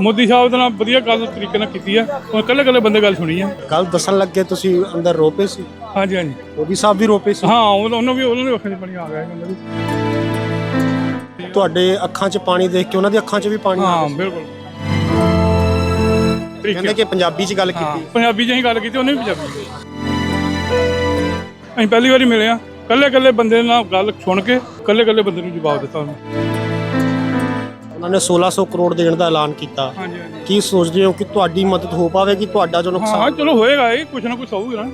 ਮੋਦੀ ਸਾਹਿਬ ਦੇ ਨਾਲ ਵਧੀਆ ਗੱਲ ਤਰੀਕੇ ਨਾਲ ਕੀਤੀ ਆ। ਉਹ ਇਕੱਲੇ ਇਕੱਲੇ ਬੰਦੇ ਗੱਲ ਸੁਣੀ ਆ। ਕੱਲ ਦੱਸਣ ਲੱਗੇ ਤੁਸੀਂ ਅੰਦਰ ਰੋਪੇ ਸੀ। ਹਾਂਜੀ ਹਾਂਜੀ। ਮੋਦੀ ਸਾਹਿਬ ਵੀ ਰੋਪੇ ਸੀ। ਹਾਂ ਉਹ- ਉਹਨਾਂ ਵੀ ਉਹਨਾਂ ਦੇ ਅੱਖਾਂ 'ਚ ਪਾਣੀ ਆ ਗਿਆ ਉਹਨਾਂ ਦੀ ਤੁਹਾਡੇ ਅੱਖਾਂ 'ਚ ਪਾਣੀ ਦੇਖ ਕੇ ਉਹਨਾਂ ਦੀ ਅੱਖਾਂ 'ਚ ਵੀ ਪਾਣੀ ਆ ਹਾਂ ਗਿਆ ਬਿਲਕੁਲ। ਸੀ। ਕਹਿੰਦੇ ਕਿ ਪੰਜਾਬੀ 'ਚ ਗੱਲ ਹਾਂ ਕੀਤੀ। ਪੰਜਾਬੀ 'ਚ ਅਸੀਂ ਗੱਲ ਕੀਤੀ ਉਹਨੇ ਵੀ ਪੰਜਾਬੀ। ਅਸੀਂ ਪਹਿਲੀ ਵਾਰੀ ਮਿਲੇ ਆ। ਇਕੱਲੇ ਇਕੱਲੇ ਬੰਦੇ ਨਾਲ ਗੱਲ ਸੁਣ ਕੇ ਇਕੱਲੇ ਇਕੱਲੇ ਬੰਦੇ ਨੂੰ ਜਵਾਬ ਦਿੱਤਾ ਉਹਨੇ। ਉਹਨਾਂ ਨੇ 1600 ਕਰੋੜ ਦੇਣ ਦਾ ਐਲਾਨ ਕੀਤਾ। ਹਾਂਜੀ ਹਾਂਜੀ। ਕੀ ਸੋਚਦੇ ਹੋ ਕਿ ਤੁਹਾਡੀ ਮਦਦ ਹੋ ਪਾਵੇਗੀ? ਤੁਹਾਡਾ ਜੋ ਹਾਂ ਨੁਕਸਾਨ ਚਲੋ ਹੋਏਗਾ ਇਹ ਕੁਛ ਨਾ ਕੁਛ ਹੋਊਗਾ ਨਾ।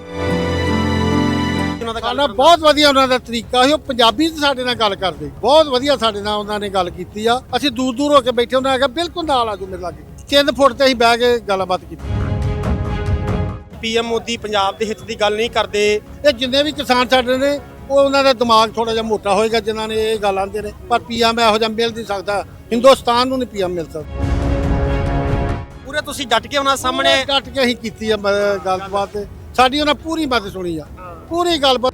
ਉਹਨਾਂ ਦਾ ਸਾਡਾ ਬਹੁਤ ਵਧੀਆ ਉਹਨਾਂ ਦਾ ਤਰੀਕਾ ਸੀ। ਉਹ ਪੰਜਾਬੀ 'ਚ ਸਾਡੇ ਨਾਲ ਗੱਲ ਕਰਦੇ। ਬਹੁਤ ਵਧੀਆ ਸਾਡੇ ਨਾਲ ਉਹਨਾਂ ਨੇ ਗੱਲ ਕੀਤੀ ਆ। ਅਸੀਂ ਦੂਰ ਦੂਰ ਹੋ ਕੇ ਬੈਠੇ ਉਹਨਾਂ ਨੇ ਕਿਹਾ ਬਿਲਕੁਲ ਨਾਲ ਆ ਜਾਓ ਮੇਰੇ ਲਾਗੇ। ਤਿੰਨ ਫੁੱਟ ਤੇ ਅਸੀਂ ਬਹਿ ਕੇ ਗੱਲਬਾਤ ਕੀਤੀ। ਪੀਐਮ ਮੋਦੀ ਪੰਜਾਬ ਦੇ ਹਿੱਤ ਦੀ ਗੱਲ ਨਹੀਂ ਕਰਦੇ। ਇਹ ਜਿੰਨੇ ਵੀ ਕਿਸਾਨ ਸਾਡੇ ਨੇ ਉਹ ਉਹਨਾਂ ਦਾ ਦਿਮਾਗ ਥੋੜਾ ਜਿਹਾ ਮੋਟਾ ਹੋਏਗਾ ਜਿਨ੍ਹਾਂ ਨੇ ਇਹ ਗੱਲ ਆਂਦੇ ਨੇ। ਪਰ ਪੀਐਮ ਇਹੋ ਜਿਹਾ ਮਿਲ ਨਹੀਂ ਸਕਦਾ। ਹਿੰਦੁਸਤਾਨ ਨੂੰ ਨਹੀਂ ਪੀਐਮ ਮਿਲ ਸਕਦਾ। ਪੂਰੇ ਤੁਸੀਂ ਡਟ ਕੇ ਉਹਨਾਂ ਸਾਹਮਣੇ ਕੱਟ ਕੇ ਅਸੀਂ ਕੀਤੀ ਆ ਮ- ਗੱਲਬਾਤ ਸਾਡੀ ਉਹਨਾਂ ਪੂਰੀ ਮਦਦ ਸੁਣੀ ਆ। ਪੂਰੀ ਗੱਲਬਾਤ।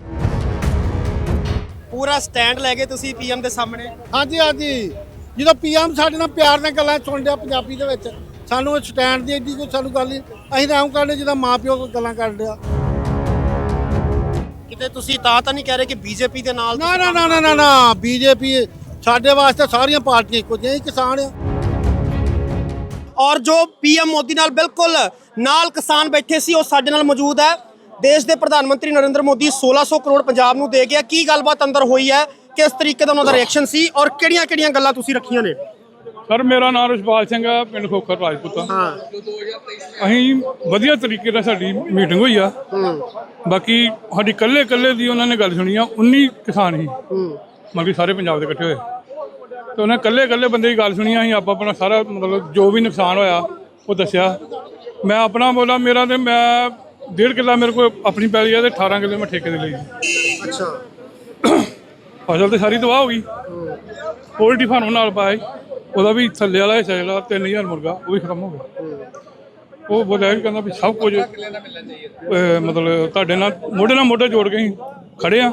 ਪੂਰਾ ਸਟੈਂਡ ਲੈ ਕੇ ਤੁਸੀਂ ਪੀਐਮ ਦੇ ਸਾਹਮਣੇ। ਹਾਂਜੀ ਹਾਂਜੀ। ਜਦੋਂ ਪੀਐਮ ਸਾਡੇ ਨਾਲ ਪਿਆਰ ਨਾਲ ਗੱਲਾਂ ਸੁਣ ਰਿਹਾ ਪੰਜਾਬੀ ਦੇ ਵਿੱਚ ਸਾਨੂੰ ਸਟੈਂਡ ਦੀ ਏਡੀ ਕੋਈ ਸਾਨੂੰ ਗੱਲ ਨਹੀਂ। ਅਸੀਂ ਤਾਂ ਐਂ ਕਰਦੇ ਜਿੱਦਾਂ ਮਾਂ ਪਿਓ ਕੋਲ ਗੱਲਾਂ ਕਰ ਰਿਹਾ ਕਿਤੇ ਤੁਸੀਂ ਤਾਂ ਤਾਂ ਨਹੀਂ ਕਹਿ ਰਹੇ ਕਿ ਬੀਜੇਪੀ ਦੇ ਨਾਲ ਨਾ ਨਾ ਨਾ ਨਾ ਨਾ ਨਾ। ਬੀਜੇਪੀ ਸਾਡੇ ਵਾਸਤੇ ਸਾਰੀਆਂ ਪਾਰਟੀਆਂ ਇੱਕੋ ਜਿਹੀਆਂ ਹੀ ਕਿਸਾਨ ਆ। ਔਰ ਜੋ ਪੀਐਮ ਮੋਦੀ ਨਾਲ ਬਿਲਕੁਲ ਨਾਲ ਕਿਸਾਨ ਬੈਠੇ ਸੀ ਉਹ ਸਾਡੇ ਨਾਲ ਮੌਜੂਦ ਹੈ। ਦੇਸ਼ ਦੇ ਪ੍ਰਧਾਨ ਮੰਤਰੀ ਨਰਿੰਦਰ ਮੋਦੀ 1600 ਕਰੋੜ ਪੰਜਾਬ ਨੂੰ ਦੇ ਗਿਆ ਕੀ ਗੱਲਬਾਤ ਅੰਦਰ ਹੋਈ ਹੈ? ਕਿਸ ਤਰੀਕੇ ਦਾ ਉਹਨਾਂ ਦਾ ਰਿਐਕਸ਼ਨ ਸੀ? ਔਰ ਕਿਹੜੀਆਂ-ਕਿਹੜੀਆਂ ਗੱਲਾਂ ਤੁਸੀਂ ਰੱਖੀਆਂ ਨੇ? ਸਰ ਮੇਰਾ ਨਾਮ ਰਸ਼ਪਾਲ ਸਿੰਘ ਆ ਪਿੰਡ ਖੋਖਰ ਰਾਜਪੂਤਾ ਹਾਂ। ਅਸੀਂ ਵਧੀਆ ਤਰੀਕੇ ਨਾਲ ਸਾਡੀ ਮੀਟਿੰਗ ਹੋਈ ਆ। ਬਾਕੀ ਸਾਡੀ ਕੱਲੇ ਕੱਲੇ ਦੀ ਉਹਨਾਂ ਨੇ ਗੱਲ ਸੁਣੀ ਆ 19 ਕਿਸਾਨ ਸੀ। ਮਤਲਬ ਸਾਰੇ ਪੰਜਾਬ ਦੇ ਇਕੱਠੇ ਹੋਏ। ਤੇ ਉਹਨਾਂ ਕੱਲੇ ਕੱਲੇ ਬੰਦੇ ਦੀ ਗੱਲ ਸੁਣੀ ਆ ਅਸੀਂ ਆਪ ਆਪਣਾ ਸਾਰਾ ਮਤਲਬ ਜੋ ਵੀ ਨੁਕਸਾਨ ਹੋਇਆ ਉਹ ਦੱਸਿਆ। ਮੈਂ ਆਪਣਾ ਬੋਲਾ ਮੇਰਾ ਤੇ ਮੈਂ ਡੇਢ ਕਿੱਲਾ ਮੇਰੇ ਕੋਲ ਆਪਣੀ ਪੈਲੀ ਆ ਤੇ 18 ਕਿੱਲੇ ਮੈਂ ਠੇਕੇ ਦੇ ਲਈ। ਅੱਛਾ। ਫਸਲ ਤੇ ਸਾਰੀ ਤਬਾਹ ਹੋ ਗਈ। ਪੋਲਟਰੀ ਫਾਰਮ ਨਾਲ ਪਾਏ। ਉਹਦਾ ਵੀ ਥੱਲੇ ਵਾਲਾ ਹਿੱਸਾ ਜਿਹੜਾ 3000 ਮੁਰਗਾ ਉਹ ਵੀ ਖਤਮ ਹੋ ਗਿਆ। ਉਹ ਬੋਲਿਆ ਕਿ ਕਹਿੰਦਾ ਵੀ ਸਭ ਕੁਝ ਮਤਲਬ ਤੁਹਾਡੇ ਨਾਲ ਮੋਢੇ ਨਾਲ ਮੋਢਾ ਜੋੜ ਕੇ ਅਸੀਂ ਖੜੇ ਆ।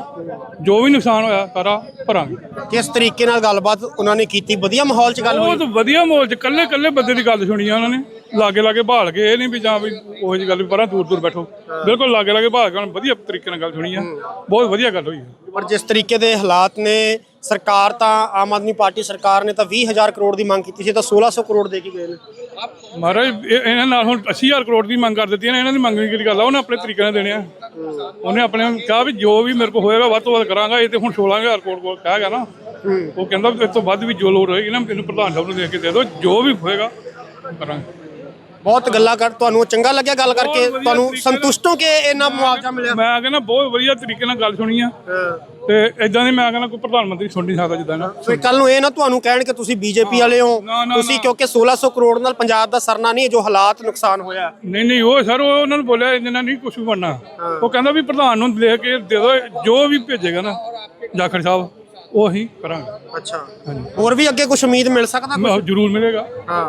ਜੋ ਵੀ ਨੁਕਸਾਨ ਹੋਇਆ ਸਾਰਾ ਭਰਾਂਗੇ। ਕਿਸ ਤਰੀਕੇ ਨਾਲ ਗੱਲਬਾਤ ਉਹਨਾਂ ਨੇ ਕੀਤੀ? ਵਧੀਆ ਮਾਹੌਲ 'ਚ ਗੱਲ ਹੋਈ? ਬਹੁਤ ਵਧੀਆ ਮਾਹੌਲ ਚ। ਕੱਲੇ ਕੱਲੇ ਬੰਦੇ ਦੀ ਗੱਲ ਸੁਣੀ ਆ ਉਹਨਾਂ ਨੇ। ਲਾਗੇ ਲਾਗੇ ਭਾਲ ਕੇ ਇਹ ਨਹੀਂ ਵੀ ਜਾਂ ਵੀ ਉਹ ਜਿਹੀ ਗੱਲ ਵੀ ਪਰਾਂ ਦੂਰ ਦੂਰ ਬੈਠੋ। ਬਿਲਕੁਲ ਲਾਗੇ ਲਾਗੇ ਭਾਲ ਕੇ ਉਹਨਾਂ ਨੇ ਵਧੀਆ ਤਰੀਕੇ ਨਾਲ ਗੱਲ ਸੁਣੀ ਆ। ਬਹੁਤ ਵਧੀਆ ਗੱਲ ਹੋਈ ਪਰ ਜਿਸ ਤਰੀਕੇ ਦੇ ਹਾਲਾਤ ਨੇ ਸਰਕਾਰ ਤਾਂ ਆਮ ਆਦਮੀ ਪਾਰਟੀ ਸਰਕਾਰ ਨੇ ਤਾਂ 20000 ਕਰੋੜ ਦੀ ਮੰਗ ਕੀਤੀ ਸੀ ਤਾਂ 1600 ਕਰੋੜ ਦੇ ਕੇ ਗਏ ਨੇ। ਮਹਾਰਾਜ, ਇਹ- ਇਹਨਾਂ ਨਾਲ ਹੁਣ 80000 ਕਰੋੜ ਦੀ ਮੰਗ ਕਰ ਦਿੱਤੀ ਨਾ, ਇਹਨਾਂ ਦੀ ਮੰਗ ਦੀ ਗੱਲ ਆ? ਉਹਨੇ ਆਪਣੇ ਤਰੀਕੇ ਨਾਲ ਦੇਣੇ ਆ। ਉਹਨੇ ਆਪਣੇ ਕਿਹਾ ਵੀ ਜੋ ਵੀ ਮੇਰੇ ਕੋਲ ਹੋਏਗਾ, ਵੱਧ ਤੋਂ ਵੱਧ ਕਰਾਂਗਾ। ਇਹ ਤੇ ਹੁਣ 16000 ਕਰੋੜ ਕੋਲ ਕਹਿ ਗਿਆ ਨਾ। ਉਹ ਕਹਿੰਦਾ ਵੀ ਇਸ ਤੋਂ ਵੱਧ ਵੀ ਜੋ ਲੋੜ ਹੋਏਗੀ ਨਾ, ਮੈਨੂੰ ਪ੍ਰਧਾਨ ਸਾਹਿਬ ਨੂੰ ਦੇ ਕੇ ਦੇ ਦਿਓ। ਜੋ ਵੀ ਹੋਏਗਾ, ਕਰਾਂਗੇ। ਬਹੁਤ ਗੱਲਾਂ ਕਰ ਤੁਹਾਨੂੰ ਚੰਗਾ ਲੱਗਿਆ ਗੱਲ ਕਰਕੇ? ਵਧੀਆ ਤੁਹਾਨੂੰ ਤਰੀਕੇ ਨਾਲ- ਸੰਤੁਸ਼ਟ ਹੋ ਕੇ ਇੰਨਾ ਮੁਆਵਜ਼ਾ ਮਿਲਿਆ? ਮੈਂ ਕਹਿੰਦਾ ਬਹੁਤ ਵਧੀਆ ਤਰੀਕੇ ਨਾਲ ਗੱਲ ਸੁਣੀ ਆ। ਤੇ ਇਦਾਂ ਦੀ ਮੈਂ ਕਹਿੰਦਾ ਕੋਈ ਪ੍ਰਧਾਨ ਮੰਤਰੀ ਸੁਣ ਨਹੀਂ ਸਕਦਾ ਜਿੱਦਾਂ ਨਾ ਫਿਰ ਕੱਲ ਨੂੰ ਇਹ ਨਾ ਤੁਹਾਨੂੰ ਕਹਿਣ ਕਿ ਤੁਸੀਂ ਬੀਜੇਪੀ ਵਾਲੇ ਹੋ। ਨਾ, ਨਾ, ਤੁਸੀਂ ਨਾ। ਕਿਉਂਕਿ 1600 ਕਰੋੜ ਨਾਲ ਪੰਜਾਬ ਦਾ ਸਰਨਾ ਨਹੀਂ ਜੋ ਹਾਲਾਤ ਨੁਕਸਾਨ ਹੋਇਆ। ਨਹੀਂ ਨਹੀਂ ਉਹ ਸਰ ਉਹ ਉਹਨਾਂ ਨੂੰ ਬੋਲਿਆ ਇਹਨਾਂ ਨਹੀਂ ਕੁਝ ਬਣਨਾ। ਉਹ ਕਹਿੰਦਾ ਵੀ ਪ੍ਰਧਾਨ ਨੂੰ ਲੈ ਕੇ ਦੇ ਦਿਓ ਜੋ ਵੀ ਭੇਜੇਗਾ ਨਾ ਜਾਖੜ ਸਾਹਿਬ। ਉਹ ਕਰਾਂਗੇ। ਅੱਛਾ। ਹੋਰ ਵੀ ਅੱਗੇ ਕੁਝ ਉਮੀਦ ਮਿਲ ਸਕਦਾ ਮੈਂ ਜ਼ਰੂਰ ਮਿਲੇਗਾ।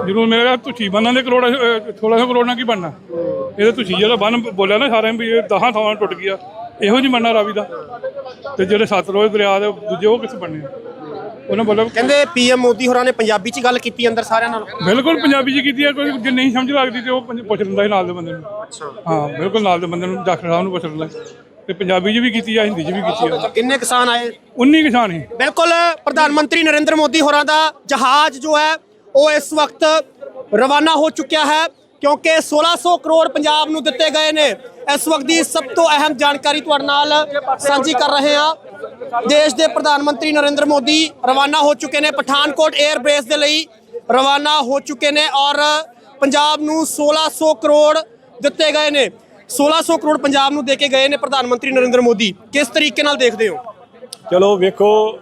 ਜ਼ਰੂਰ ਮਿਲੇਗਾ। ਤੁਸੀਂ ਬੰਨਾਂ ਦੇ ਕਰੋੜ 1600 ਕਰੋੜ ਨਾਲ ਕੀ ਬਣਨਾ? ਇਹਦੇ ਤੁਸੀਂ ਜਿਹੜਾ ਬੰਨ ਬੋਲਿਆ ਨਾ ਸਾਰਿਆਂ ਵੀ ਇਹ 10 ਥਾਵਾਂ ਟੁੱਟ ਗਿਆ। ਇਹੋ ਜੀ ਬਣਨਾ ਰਾਵੀ ਦਾ। ਤੇ ਜਿਹੜੇ ਸਤਲੁਜ ਦਰਿਆ ਦੇ ਦੂਜੇ ਉਹ ਕਿੱਥੇ ਬਣਨੇ ਆ? ਉਹਨਾਂ ਬੋਲਿਆ ਕਹਿੰਦੇ ਪੀਐਮ ਮੋਦੀ ਹੋਰਾਂ ਨੇ ਪੰਜਾਬੀ 'ਚ ਗੱਲ ਕੀਤੀ ਅੰਦਰ ਸਾਰਿਆਂ ਨਾਲ। ਬਿਲਕੁਲ ਪੰਜਾਬੀ ਚ ਕੀਤੀ ਹੈ ਕੋਈ ਜੇ ਨਹੀਂ ਸਮਝ ਲੱਗਦੀ ਤੇ ਉਹ ਪੰਜ- ਪੁੱਛ ਲੈਂਦਾ ਸੀ ਨਾਲ ਦੇ ਬੰਦੇ ਨੂੰ। ਅੱਛਾ। ਹਾਂ ਬਿਲਕੁਲ ਨਾਲ ਦੇ ਬੰਦੇ ਨੂੰ ਡਾਕਟਰ ਸਾਹਿਬ ਨੂੰ ਪੁੱਛ ਲੈਂਦਾ ਤੇ ਪੰਜਾਬੀ ਚ ਵੀ ਕੀਤੀ ਆ ਹਿੰਦੀ ਚ ਵੀ ਕੀਤੀ ਆ। ਕਿੰਨੇ ਕਿਸਾਨ ਆਏ? 19 ਕਿਸਾਨ ਸੀ। ਬਿਲਕੁਲ ਪ੍ਰਧਾਨ ਮੰਤਰੀ ਨਰਿੰਦਰ ਮੋਦੀ ਹੋਰਾਂ ਦਾ ਜਹਾਜ਼ ਜੋ ਹੈ ਉਹ ਇਸ ਵਕਤ ਰਵਾਨਾ ਹੋ ਚੁੱਕਿਆ ਹੈ ਕਿਉਂਕਿ 1600 ਕਰੋੜ ਪੰਜਾਬ ਨੂੰ ਦਿੱਤੇ ਗਏ ਨੇ। ਇਸ ਵਕਤ ਦੀ ਸਭ ਤੋਂ ਅਹਿਮ ਜਾਣਕਾਰੀ ਤੁਹਾਡੇ ਨਾਲ ਸਾਂਝੀ ਕਰ ਰਹੇ ਹਾਂ। ਦੇਸ਼ ਦੇ ਪ੍ਰਧਾਨ ਮੰਤਰੀ ਨਰਿੰਦਰ ਮੋਦੀ ਰਵਾਨਾ ਹੋ ਚੁੱਕੇ ਨੇ। ਪਠਾਨਕੋਟ 에ਅਰ ਬੇਸ ਦੇ ਲਈ ਰਵਾਨਾ ਹੋ ਚੁੱਕੇ ਨੇ ਔਰ ਪੰਜਾਬ ਨੂੰ 1600 ਕਰੋੜ ਦਿੱਤੇ ਗਏ ਨੇ। 1600 ਕਰੋੜ ਪੰਜਾਬ ਨੂੰ ਦੇ ਕੇ ਗਏ ਨੇ ਪ੍ਰਧਾਨ ਮੰਤਰੀ ਨਰਿੰਦਰ ਮੋਦੀ। ਕਿਸ ਤਰੀਕੇ ਨਾਲ ਦੇਖਦੇ ਹੋ? ਚਲੋ, ਵੇਖੋ,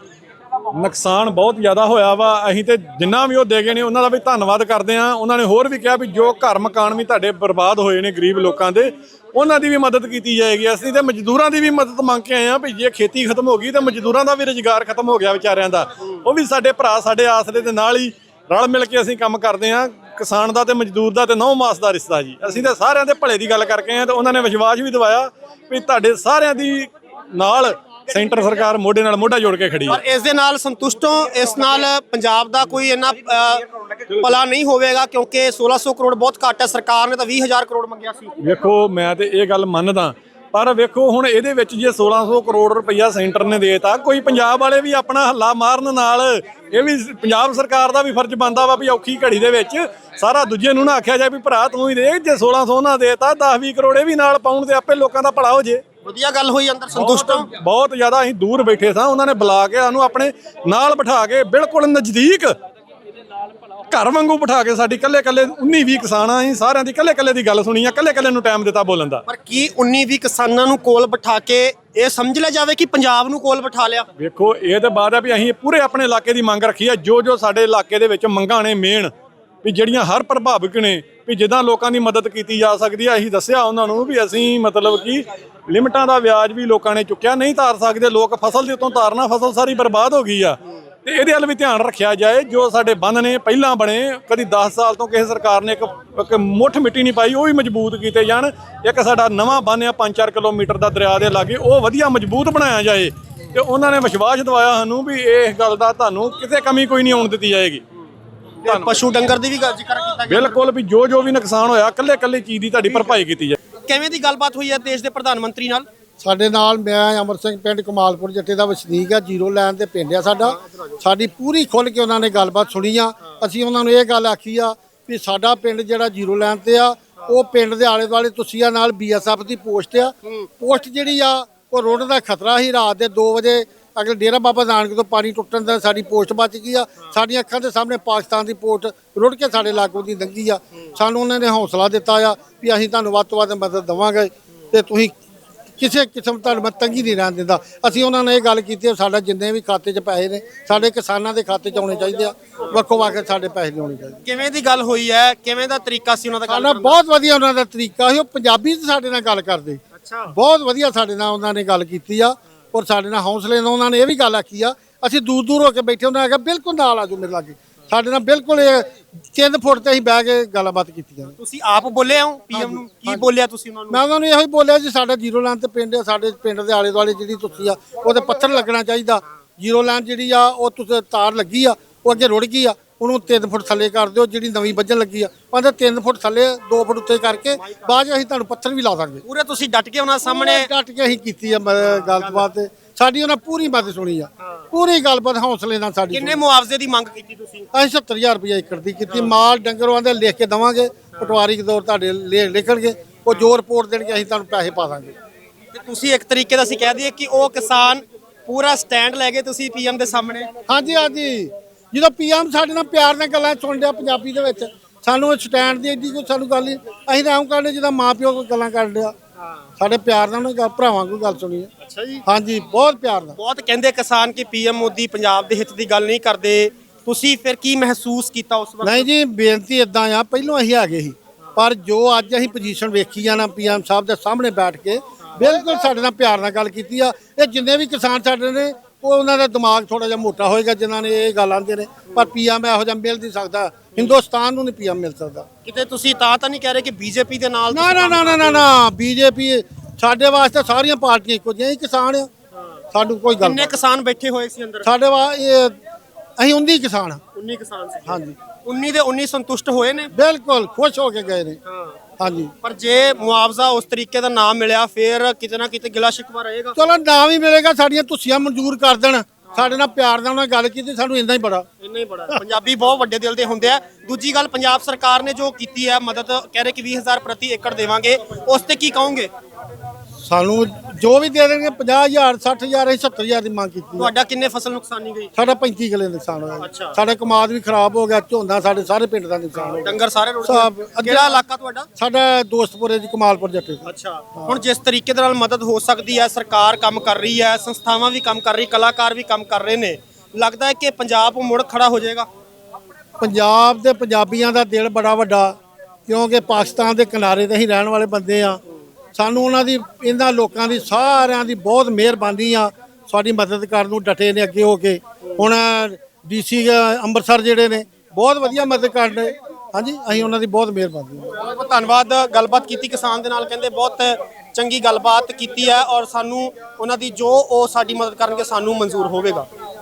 ਨੁਕਸਾਨ ਬਹੁਤ ਜ਼ਿਆਦਾ ਹੋਇਆ ਵਾ। ਅਸੀਂ ਤੇ ਜਿੰਨਾ ਵੀ ਉਹ ਦੇ ਗਏ ਨੇ, ਉਹਨਾਂ ਦਾ ਵੀ ਧੰਨਵਾਦ ਕਰਦੇ ਆ ਉਹਨਾਂ ਨੇ ਹੋਰ ਵੀ ਕਿਹਾ ਵੀ ਜੋ ਘਰ ਮਕਾਨ ਵੀ ਤੁਹਾਡੇ ਬਰਬਾਦ ਹੋਏ ਨੇ ਗਰੀਬ ਲੋਕਾਂ ਦੇ, ਉਹਨਾਂ ਦੀ ਵੀ ਮਦਦ ਕੀਤੀ ਜਾਏਗੀ। ਅਸੀਂ ਤੇ ਮਜ਼ਦੂਰਾਂ ਦੀ ਵੀ ਮਦਦ ਮੰਗ ਕੇ ਆਏ ਆ ਵੀ ਜੇ ਖੇਤੀ ਖਤਮ ਹੋ ਗਈ, ਤਾਂ ਮਜ਼ਦੂਰਾਂ ਦਾ ਵੀ ਰੁਜ਼ਗਾਰ ਖਤਮ ਹੋ ਗਿਆ ਵਿਚਾਰਿਆਂ ਦਾ। ਉਹ ਵੀ ਸਾਡੇ ਭਰਾ, ਸਾਡੇ ਆਸਰੇ ਦੇ ਨਾਲ ਹੀ ਰਲ ਮਿਲ ਕੇ ਅਸੀਂ ਕੰਮ ਕਰਦੇ ਆ ਕਿਸਾਨ ਦਾ ਤੇ ਮਜ਼ਦੂਰ ਦਾ ਤੇ ਨੌ ਮਾਸ ਦਾ ਰਿਸ਼ਤਾ ਜੀ। ਅਸੀਂ ਤੇ ਸਾਰਿਆਂ ਦੇ ਭਲੇ ਦੀ ਗੱਲ ਕਰਕੇ ਆਏ ਆ ਤੇ ਉਹਨਾਂ ਨੇ ਵਿਸ਼ਵਾਸ ਵੀ ਦਿਵਾਇਆ ਵੀ ਤੁਹਾਡੇ ਸਾਰਿਆਂ ਦੀ ਨਾਲ ਸੈਂਟਰ ਸਰਕਾਰ ਮੋਢੇ ਨਾਲ ਮੋਢਾ ਜੋੜ ਕੇ ਖੜੀ ਹੈ। ਪਰ ਇਸ ਦੇ ਨਾਲ ਸੰਤੁਸ਼ਟ ਹੋ ਇਸ ਨਾਲ ਪੰਜਾਬ ਦਾ ਕੋਈ ਇੰਨਾ ਭਲਾ ਨਹੀਂ ਹੋਵੇਗਾ ਕਿਉਂਕਿ 1600 ਕਰੋੜ ਬਹੁਤ ਘੱਟ ਹੈ। ਸਰਕਾਰ ਨੇ ਤਾਂ 20000 ਕਰੋੜ ਮੰਗਿਆ ਸੀ। ਵੇਖੋ ਮੈਂ ਤੇ ਇਹ ਗੱਲ ਮੰਨਦਾ ਪਰ ਵੇਖੋ ਹੁਣ ਇਹਦੇ ਵਿੱਚ ਜੇ 1600 ਕਰੋੜ ਰੁਪਈਆ ਸੈਂਟਰ ਨੇ ਦੇਤਾ ਕੋਈ ਪੰਜਾਬ ਵਾਲੇ ਵੀ ਆਪਣਾ ਹੱਲਾ ਮਾਰਨ ਨਾਲ ਇਹ ਵੀ ਪੰਜਾਬ ਸਰਕਾਰ ਦਾ ਵੀ ਫਰਜ਼ ਬਣਦਾ ਵਾ ਵੀ ਔਖੀ ਘੜੀ ਦੇ ਵਿੱਚ ਸਾਰਾ ਦੂਜੇ ਨੂੰ ਨਾ ਆਖਿਆ ਜਾਏ ਵੀ ਭਰਾ ਤੂੰ ਹੀ ਦੇ ਜੇ 1600 ਨਾ ਦੇਤਾ 10 20 ਕਰੋੜ ਵੀ ਨਾਲ ਪਾਉਣ ਤੇ ਆਪੇ ਲੋਕਾਂ ਦਾ ਭਲਾ ਹੋ ਜੇ। ਵਧੀਆ ਗੱਲ ਹੋਈ ਅੰਦਰ ਸੰਤੁਸ਼ਟ ਬਹੁਤ ਜ਼ਿਆਦਾ ਅਸੀਂ ਦੂਰ ਬੈਠੇ ਸਾਂ ਉਹਨਾਂ ਨੇ ਬੁਲਾ ਕੇ ਸਾਨੂੰ ਆਪਣੇ ਨਾਲ ਬਿਠਾ ਕੇ ਬਿਲਕੁਲ ਨਜ਼ਦੀਕ ਘਰ ਵਾਂਗੂ ਬਿਠਾ ਕੇ ਸਾਡੀ ਕੱਲੇ ਕੱਲੇ 19 20 ਕਿਸਾਨਾਂ ਅਸੀਂ ਸਾਰਿਆਂ ਦੀ ਕੱਲੇ ਕੱਲੇ ਦੀ ਗੱਲ ਸੁਣੀ ਆ ਕੱਲੇ ਕੱਲੇ ਨੂੰ ਟਾਈਮ ਦਿੱਤਾ ਬੋਲਣ ਦਾ। ਪਰ ਕੀ 19 20 ਕਿਸਾਨਾਂ ਨੂੰ ਕੋਲ ਬਿਠਾ ਕੇ ਇਹ ਸਮਝ ਲਿਆ ਜਾਵੇ ਕਿ ਪੰਜਾਬ ਨੂੰ ਕੋਲ ਬਿਠਾ ਲਿਆ? ਵੇਖੋ ਇਹ ਤੇ ਬਾਤ ਹੈ ਵੀ ਅਸੀਂ ਪੂਰੇ ਆਪਣੇ ਇਲਾਕੇ ਦੀ ਮੰਗ ਰੱਖੀ ਹੈ ਜੋ ਜੋ ਸਾਡੇ ਇਲਾਕੇ ਦੇ ਵਿੱਚ ਮੰਗਾਂ ਨੇ ਮੇਨ ਵੀ ਜਿਹੜੀਆਂ ਹਰ ਪ੍ਰਭਾਵਿਕ ਨੇ ਵੀ ਜਿੱਦਾਂ ਲੋਕਾਂ ਦੀ ਮਦਦ ਕੀਤੀ ਜਾ ਸਕਦੀ ਹੈ ਅਸੀਂ ਦੱਸਿਆ ਉਹਨਾਂ ਨੂੰ ਵੀ ਅਸੀਂ ਮਤਲਬ ਕਿ ਲਿਮਟਾਂ ਦਾ ਵਿਆਜ ਵੀ ਲੋਕਾਂ ਨੇ ਚੁੱਕਿਆ ਨਹੀਂ ਤਾਰ ਸਕਦੇ ਲੋਕ ਫਸਲ ਦੇ ਉੱਤੋਂ ਤਾਰਨਾ ਫਸਲ ਸਾਰੀ ਬਰਬਾਦ ਹੋ ਗਈ ਆ। ਤੇ ਇਹਦੇ ਵੱਲ ਵੀ ਧਿਆਨ ਰੱਖਿਆ ਜਾਏ ਜੋ ਸਾਡੇ ਬੰਨ ਨੇ ਪਹਿਲਾਂ ਬਣੇ ਕਦੀ 10 ਸਾਲ ਤੋਂ ਕਿਸੇ ਸਰਕਾਰ ਨੇ ਇੱਕ ਇੱਕ ਮੁੱਠ ਮਿੱਟੀ ਨਹੀਂ ਪਾਈ ਉਹ ਵੀ ਮਜ਼ਬੂਤ ਕੀਤੇ ਜਾਣ। ਇੱਕ ਸਾਡਾ ਨਵਾਂ ਬੰਨ ਆ 5-4 ਕਿਲੋਮੀਟਰ ਦਾ ਦਰਿਆ ਦੇ ਲਾਗੇ ਉਹ ਵਧੀਆ ਮਜ਼ਬੂਤ ਬਣਾਇਆ ਜਾਏ। ਤੇ ਉਹਨਾਂ ਨੇ ਵਿਸ਼ਵਾਸ ਦਿਵਾਇਆ ਸਾਨੂੰ ਵੀ ਇਸ ਗੱਲ ਦਾ ਤੁਹਾਨੂੰ ਕਿਤੇ ਕਮੀ ਕੋਈ ਨਹੀਂ ਆਉਣ ਦਿੱਤੀ ਜਾਏਗੀ। ਪਸ਼ੂ ਡੰਗਰ ਦੀ ਵੀ ਗੱਲ ਜ਼ਿਕਰ ਕੀਤਾ ਗਿਆ। ਬਿਲਕੁਲ ਵੀ ਜੋ ਜੋ ਵੀ ਨੁਕਸਾਨ ਹੋਇਆ ਕੱਲੇ ਕੱਲੇ ਚੀਜ਼ ਦੀ ਤੁਹਾਡੀ ਭਰਪਾਈ ਕੀਤੀ ਜਾਏ। ਕਿਵੇਂ ਦੀ ਗੱਲਬਾਤ ਹੋਈ ਹੈ ਦੇਸ਼ ਦੇ ਪ੍ਰਧਾਨ ਮੰਤਰੀ ਨਾਲ? ਸਾਡੇ ਨਾਲ ਮੈਂ ਅਮਰ ਸਿੰਘ ਪਿੰਡ ਕਮਾਲਪੁਰ ਜੱਟੇ ਦਾ ਵਸਨੀਕ ਆ, ਜੀਰੋ ਲਾਈਨ ਤੇ ਪਿੰਡ ਆ ਸਾਡਾ। ਸਾਡੀ ਪੂਰੀ ਖੁੱਲ ਕੇ ਉਹਨਾਂ ਨੇ ਗੱਲਬਾਤ ਸੁਣੀ ਆ। ਅਸੀਂ ਉਹਨਾਂ ਨੂੰ ਇਹ ਗੱਲ ਆਖੀ ਆ ਵੀ ਸਾਡਾ ਪਿੰਡ ਜਿਹੜਾ ਜੀਰੋ ਲਾਈਨ ਤੇ ਆ, ਉਹ ਪਿੰਡ ਦੇ ਆਲੇ ਦੁਆਲੇ ਤੁਸੀਆ ਨਾਲ ਬੀਐਸਐਫ ਦੀ ਪੋਸਟ ਆ। ਪੋਸਟ ਜਿਹੜੀ ਆ, ਉਹ ਰੋਡ ਦਾ ਖਤਰਾ ਸੀ। ਰਾਤ ਦੇ 2 ਵਜੇ ਅਗਰ ਡੇਰਾ ਬਾਬਾ ਨਾਨਕ ਤੋਂ ਪਾਣੀ ਟੁੱਟਣ ਦਾ ਸਾਡੀ ਪੋਸਟ ਬਚ ਗਈ ਆ। ਸਾਡੀਆਂ ਅੱਖਾਂ ਦੇ ਸਾਹਮਣੇ ਪਾਕਿਸਤਾਨ ਦੀ ਪੋਸਟ ਰੁੜ ਕੇ ਸਾਡੇ ਲਾਗੋਂ ਦੀ ਲੰਘੀ ਆ। ਸਾਨੂੰ ਉਹਨਾਂ ਨੇ ਹੌਸਲਾ ਦਿੱਤਾ ਆ ਵੀ ਅਸੀਂ ਤੁਹਾਨੂੰ ਵੱਧ ਤੋਂ ਵੱਧ ਮਦਦ ਦੇਵਾਂਗੇ ਤੇ ਤੁਸੀਂ ਕਿਸੇ ਕਿਸਮ ਦਾ ਮੈਂ ਤੰਗੀ ਨਹੀਂ ਰਹਿਣ ਦਿੰਦਾ। ਅਸੀਂ ਉਹਨਾਂ ਨੇ ਇਹ ਗੱਲ ਕੀਤੀ ਹੈ, ਸਾਡਾ ਜਿੰਨੇ ਵੀ ਖਾਤੇ 'ਚ ਪੈਸੇ ਨੇ ਸਾਡੇ ਕਿਸਾਨਾਂ ਦੇ ਖਾਤੇ 'ਚ ਆਉਣੇ ਚਾਹੀਦੇ ਆ। ਵੱਖੋ ਵੱਖ ਸਾਡੇ ਪੈਸੇ ਨਹੀਂ ਆਉਣੇ ਚਾਹੀਦੇ। ਕਿਵੇਂ ਦੀ ਗੱਲ ਹੋਈ ਹੈ? ਕਿਵੇਂ ਦਾ ਤਰੀਕਾ ਸੀ ਉਹਨਾਂ ਦਾ ਗੱਲ ਸਾਡਾ ਕਰਨ ਦਾ? ਬਹੁਤ ਵਧੀਆ ਉਹਨਾਂ ਦਾ ਤਰੀਕਾ ਸੀ ਉਹ ਪੰਜਾਬੀ 'ਚ ਸਾਡੇ ਨਾਲ ਗੱਲ ਕਰਦੇ। ਅੱਛਾ। ਬਹੁਤ ਵਧੀਆ ਸਾਡੇ ਨਾਲ ਉਹਨਾਂ ਨੇ ਗੱਲ ਕੀਤੀ ਆ ਔਰ ਸਾਡੇ ਨਾਲ ਹੌਸਲੇ ਨਾਲ ਉਹਨਾਂ ਨੇ ਇਹ ਵੀ ਗੱਲ ਆਖੀ ਆ ਅਸੀਂ ਦੂਰ ਦੂਰ ਹੋ ਕੇ ਬੈਠੇ ਉਹਨਾਂ ਨੇ ਕਿਹਾ ਬਿਲਕੁਲ ਨਾਲ ਆ ਜਾਓ ਮੇਰੇ ਲਾਗੇ। ਸਾਡੇ ਨਾਲ ਬਿਲਕੁਲ ਤਿੰਨ ਫੁੱਟ ਤੇ ਅਸੀਂ ਬਹਿ ਕੇ ਗੱਲਬਾਤ ਕੀਤੀਆਂ ਤੁਸੀਂ ਆਪ ਬੋਲੇ ਹੋ? ਪੀਐਮ ਨੂੰ ਕੀ ਬੋਲਿਆ ਤੁਸੀਂ ਉਹਨਾਂ ਨੂੰ? ਮੈਂ ਉਹਨਾਂ ਨੂੰ ਇਹੋ ਹੀ ਬੋਲਿਆ ਜੀ ਸਾਡਾ ਜ਼ੀਰੋ ਲਾਈਨ ਤੇ ਪਿੰਡ ਆ ਸਾਡੇ ਪਿੰਡ ਦੇ ਆਲੇ ਦੁਆਲੇ ਜਿਹੜੀ ਤੁਸੀਂ ਆ ਉਹਦੇ ਪੱਥਰ ਲੱਗਣਾ ਚਾਹੀਦਾ। ਜ਼ੀਰੋ ਲਾਈਨ ਜਿਹੜੀ ਆ ਉਹ ਤੁਸੀਂ ਤਾਰ ਲੱਗੀ ਆ ਉਹ ਅੱਗੇ ਰੁੜ ਗਈ ਆ ਉਹਨੂੰ 3 ਫੁੱਟ ਥੱਲੇ ਕਰ ਦਿਓ ਜਿਹੜੀ ਨਵੀਂ ਵੱਜਣ ਲੱਗੀ ਆ। ਉਹਦੇ 3 ਫੁੱਟ ਥੱਲੇ 2 ਫੁੱਟ ਉੱਤੇ ਕਰਕੇ ਬਾਅਦ ਅਸੀਂ ਤੁਹਾਨੂੰ ਪੱਥਰ ਵੀ ਲਾ ਦਾਂਗੇ ਪੂਰੇ ਤੁਸੀਂ ਡਟ ਕੇ ਉਹਨਾਂ ਸਾਹਮਣੇ ਕੱਟ ਕੇ ਅਸੀਂ ਕੀਤੀ ਆ ਗੱਲਬਾਤ। ਤੇ ਸਾਡੀ ਉਹਨਾਂ ਪੂਰੀ ਮਦਦ ਸੁਣੀ ਆ। ਪੂਰੀ ਗੱਲਬਾਤ ਹੌਸਲੇ ਨਾਲ ਸਾਡੀ ਕਿੰਨੇ ਮੁਆਵਜ਼ੇ ਦੀ ਮੰਗ ਕੀਤੀ ਤੁਸੀਂ? ਅਸੀਂ 70000 ਰੁਪਏ ਏਕੜ ਦੀ ਕੀਤੀ। ਮਾਲ ਡੰਗਰਾਂ ਦੇ ਲਿਖ ਕੇ ਦਵਾਂਗੇ ਪਟਵਾਰੀ ਦੌਰ ਤੁਹਾਡੇ ਲਿਖਣਗੇ। ਉਹ ਜੋ ਰਿਪੋਰਟ ਦੇਣਗੇ ਅਸੀਂ ਤੁਹਾਨੂੰ ਪੈਸੇ ਪਾ ਦਾਂਗੇ। ਤੇ ਤੁਸੀਂ ਇੱਕ ਤਰੀਕੇ ਦਾ ਅਸੀਂ ਕਹਿ ਦਈਏ ਕਿ ਉਹ ਕਿਸਾਨ ਪੂਰਾ ਸਟੈਂਡ ਲੈ ਕੇ ਤੁਸੀਂ ਪੀਐਮ ਦੇ ਸਾਹਮਣੇ। ਹਾਂਜੀ ਹਾਂਜੀ। ਜਦੋਂ ਪੀਐਮ ਸਾਡੇ ਨਾਲ ਪਿਆਰ ਨਾਲ ਗੱਲਾਂ ਸੁਣ ਰਿਹਾ ਪੰਜਾਬੀ ਦੇ ਵਿੱਚ ਸਾਨੂੰ ਸਟੈਂਡ ਦੀ ਏਡੀ ਕੋਈ ਸਾਨੂੰ ਗੱਲ ਨਹੀਂ। ਅਸੀਂ ਤਾਂ ਆਉਂ ਕਰਦੇ ਜਿਹਦਾ ਮਾਂ ਪਿਓ ਕੋਈ ਗੱਲਾਂ ਕਰ ਰਿਹਾ। ਸਾਡੇ ਪਿਆਰ ਨਾਲ ਉਹਨੇ ਗੱਲ ਭਰਾਵਾਂ ਕੋਈ ਗੱਲ ਸੁਣੀ ਹੈ ਅੱਛਾ ਜੀ। ਹਾਂਜੀ ਬਹੁਤ ਪਿਆਰ ਨਾਲ। ਬਹੁਤ ਕਹਿੰਦੇ ਕਿਸਾਨ ਕਿ ਪੀਐਮ ਮੋਦੀ ਪੰਜਾਬ ਦੇ ਹਿੱਤ ਦੀ ਗੱਲ ਨਹੀਂ ਕਰਦੇ। ਤੁਸੀਂ ਫਿਰ ਕੀ ਮਹਿਸੂਸ ਕੀਤਾ ਉਸ ਵਕਤ? ਨਹੀਂ ਜੀ ਬੇਨਤੀ ਇਦਾਂ ਆ ਪਹਿਲੋਂ ਅਸੀਂ ਆ ਗਏ ਸੀ। ਪਰ ਜੋ ਅੱਜ ਅਸੀਂ ਪੋਜੀਸ਼ਨ ਵੇਖੀ ਆ ਨਾ ਪੀਐਮ ਸਾਹਿਬ ਦੇ ਸਾਹਮਣੇ ਬੈਠ ਕੇ ਬਿਲਕੁਲ ਸਾਡੇ ਨਾਲ ਪਿਆਰ ਨਾਲ ਗੱਲ ਕੀਤੀ ਆ। ਇਹ ਜਿੰਨੇ ਵੀ ਕਿਸਾਨ ਸਾਡੇ ਨੇ ਉਹ ਉਹਨਾਂ ਦਾ ਦਿਮਾਗ ਥੋੜਾ ਜਿਹਾ ਮੋਟਾ ਹੋਏਗਾ ਜਿਨ੍ਹਾਂ ਨੇ ਇਹ ਗੱਲ ਆਂਦੇ ਨੇ ਪਰ ਪੀਐਮ ਇਹੋ ਜਿਹਾ ਮਿਲ ਨਹੀਂ ਸਕਦਾ। ਹਿੰਦੁਸਤਾਨ ਨੂੰ ਨਹੀਂ ਪੀਐਮ ਮਿਲ ਸਕਦਾ। ਕਿਤੇ ਤੁਸੀਂ ਤਾਂ ਤਾਂ ਨਹੀਂ ਕਹਿ ਰਹੇ ਕਿ ਬੀਜੇਪੀ ਦੇ ਨਾਲ ਨਾ ਨਾ ਨਾ ਨਾ ਨਾ ਬੀਜੇਪੀ ਸਾਡੇ ਵਾਸਤੇ ਸਾਰੀਆਂ ਪਾਰਟੀਆਂ ਇੱਕੋ ਜਿਹੀਆਂ ਹੀ ਕਿਸਾਨ ਆ। ਸਾਨੂੰ ਕੋਈ ਗੱਲ ਕਿੰਨੇ ਕਿਸਾਨ ਬੈਠੇ ਹੋਏ ਸੀ ਅੰਦਰ? ਸਾਡੇ ਵਾ ਇਹ ਅਸੀਂ 19 ਕਿਸਾਨ ਆ। 19 ਕਿਸਾਨ ਸੀ ਹਾਂਜੀ। 19 ਦੇ 19 ਸੰਤੁਸ਼ਟ ਹੋਏ ਨੇ? ਬਿਲਕੁਲ ਖੁਸ਼ ਹੋ ਕੇ ਗਏ ਨੇ। ਹਾਂ। ਹਾਂਜੀ। ਪਰ ਜੇ ਮੁਆਵਜ਼ਾ ਉਸ ਤਰੀਕੇ ਦਾ ਨਾ ਮਿਲਿਆ ਫਿਰ ਕਿਤੇ ਨਾ ਕਿਤੇ ਗਿਲਾ ਸ਼ਿਕਵਾ ਰਹੇਗਾ। ਚਲੋ ਨਾਮ ਹੀ ਮਿਲੇਗਾ ਸਾਡੀਆਂ ਤੁਸੀਆਂ ਮਨਜ਼ੂਰ ਕਰ ਦੇਣ। ਸਾਡੇ ਨਾਲ ਪਿਆਰ ਨਾਲ ਉਹਨਾਂ ਗੱਲ ਕੀਤੀ ਸਾਨੂੰ ਇੰਨਾ ਹੀ ਬੜਾ। ਇੰਨਾ ਹੀ ਬੜਾ। ਪੰਜਾਬੀ ਬਹੁਤ ਵੱਡੇ ਦਿਲ ਦੇ ਹੁੰਦੇ ਆ। ਦੂਜੀ ਗੱਲ ਪੰਜਾਬ ਸਰਕਾਰ ਨੇ ਜੋ ਕੀਤੀ ਹੈ ਮਦਦ ਕਹਿ ਰਹੇ ਕਿ 20000 ਪ੍ਰਤੀ ਏਕੜ ਦੇਵਾਂਗੇ। ਉਸ ਤੇ ਕੀ ਕਹੋਗੇ? ਸਾਨੂੰ ਜੋ ਵੀ ਦੇ ਦੇਣਗੇ 50000 60000 ਅਸੀਂ 70000 ਦੀ ਮੰਗ ਕੀਤੀ। ਤੁਹਾਡਾ ਕਿੰਨੇ ਫਸਲ ਨੁਕਸਾਨੀ ਗਈ? ਸਾਡਾ 35 ਕਿਲੇ ਨੁਕਸਾਨ ਹੋਇਆ ਅੱਛਾ। ਸਾਡਾ ਕਮਾਦ ਵੀ ਖਰਾਬ ਹੋ ਗਿਆ ਝੋਨਾ ਸਾਡੇ ਸਾਰੇ ਪਿੰਡ ਦਾ ਨੁਕਸਾਨ ਹੋ ਗਿਆ। ਡੰਗਰ ਸਾਰੇ ਰੁੜ ਗਏ। ਅੱਧੇ- ਕਿਹੜਾ ਇਲਾਕਾ ਤੁਹਾਡਾ? ਸਾਡਾ ਦੋਸਤਪੁਰੇ ਦੀ ਕਮਾਲਪੁਰ ਜੱਟੇ। ਅੱਛਾ। ਹੁਣ ਜਿਸ ਤਰੀਕੇ ਦੇ ਨਾਲ ਮਦਦ ਹੋ ਸਕਦੀ ਹੈ ਸਰਕਾਰ ਕੰਮ ਕਰ ਰਹੀ ਹੈ ਸੰਸਥਾਵਾਂ ਵੀ ਕੰਮ ਕਰ ਰਹੀ ਕਲਾਕਾਰ ਵੀ ਕੰਮ ਕਰ ਰਹੇ ਨੇ ਲੱਗਦਾ ਹੈ ਕਿ ਪੰਜਾਬ ਮੁੜ ਖੜਾ ਹੋ ਜਾਏਗਾ? ਪੰਜਾਬ ਦੇ ਪੰਜਾਬੀਆਂ ਦਾ ਦਿਲ ਬੜਾ ਵੱਡਾ ਕਿਉਂਕਿ ਪਾਕਿਸਤਾਨ ਦੇ ਕਿਨਾਰੇ ਤੇ ਅਸੀਂ ਰਹਿਣ ਵਾਲੇ ਬੰਦੇ ਆ ਸਾਨੂੰ ਉਹਨਾਂ ਦੀ, ਇਹਨਾਂ ਲੋਕਾਂ ਦੀ ਸਾਰਿਆਂ ਦੀ ਬਹੁਤ ਮਿਹਰਬਾਨੀ ਆ। ਸਾਡੀ ਮਦਦ ਕਰਨ ਨੂੰ ਡਟੇ ਨੇ ਅੱਗੇ ਹੋ ਕੇ। ਹੁਣ ਡੀਸੀ, ਅੰਮ੍ਰਿਤਸਰ ਜਿਹੜੇ ਨੇ, ਬਹੁਤ ਵਧੀਆ ਮਦਦ ਕਰਦੇ ਹਾਂਜੀ, ਅਸੀਂ ਉਹਨਾਂ ਦੀ ਬਹੁਤ ਮਿਹਰਬਾਨੀ ਬਹੁਤ ਧੰਨਵਾਦ। ਗੱਲਬਾਤ ਕੀਤੀ ਕਿਸਾਨ ਦੇ ਨਾਲ, ਕਹਿੰਦੇ ਬਹੁਤ ਚੰਗੀ ਗੱਲਬਾਤ ਕੀਤੀ ਹੈ ਔਰ ਸਾਨੂੰ ਉਹਨਾਂ ਦੀ ਜੋ ਉਹ ਸਾਡੀ ਮਦਦ ਕਰਨਗੇ, ਸਾਨੂੰ ਮਨਜ਼ੂਰ ਹੋਵੇਗਾ।